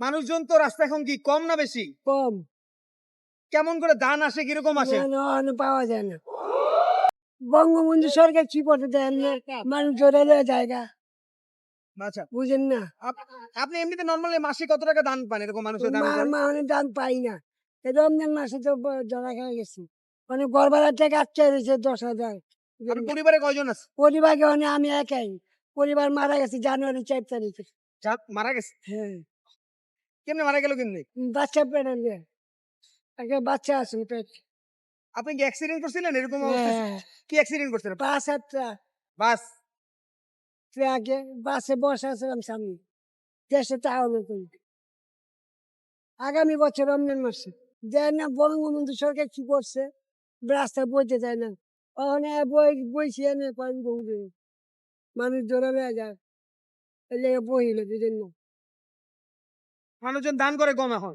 মানুষজন তো রাস্তা এখন কি কম না বেশি? কম। কেমন করে দান আসে কীরকম আসে? পাওয়া যায় না। বঙ্গবন্ধু সরকার কি করতে দেন? না মানুষ জোরে জায়গা। আচ্ছা। বুঝেন না? আপ- আপনি এমনিতে নর্মালি মাসে কত টাকা দান পান এরকম মানুষের দান মা- করেন? মা অনেক দান পাই না। রমজান মাসে তো জড়া খেয়ে গেছি। মানে গড়বেলার থেকে আটকে রয়েছে দশ হাজার। পরিবারে কয়জন আছে? পরিবারকে মানে আমি একাই। পরিবার মারা গেছে জানুয়ারি চার তারিখে। মারা গেছে? হ্যাঁ। কেমনে মারা গেল কেমনে বাচ্চা পেটে দিয়ে একটা বাচ্চা আছে পেট আপনি কি অ্যাক্সিডেন্ট করছিলেন? এরকম হ্যাঁ। কি অ্যাক্সিডেন্ট করছিলেন? পাঁচ সাতটা বাস? ট্রাকে বাসে বসে আছিলাম সামনে। দেশে তাহলে করি আগামী বছর রমজান মাসে। দেয় না বঙ্গবন্ধু সরকার কি করছে? রাস্তা বইতে যায় না। ওখানে বই বইছি এনে পান বহু মানুষ জোরে হয়ে যায়। এলে বহিল দুজন মানুষজন দান করে কম এখন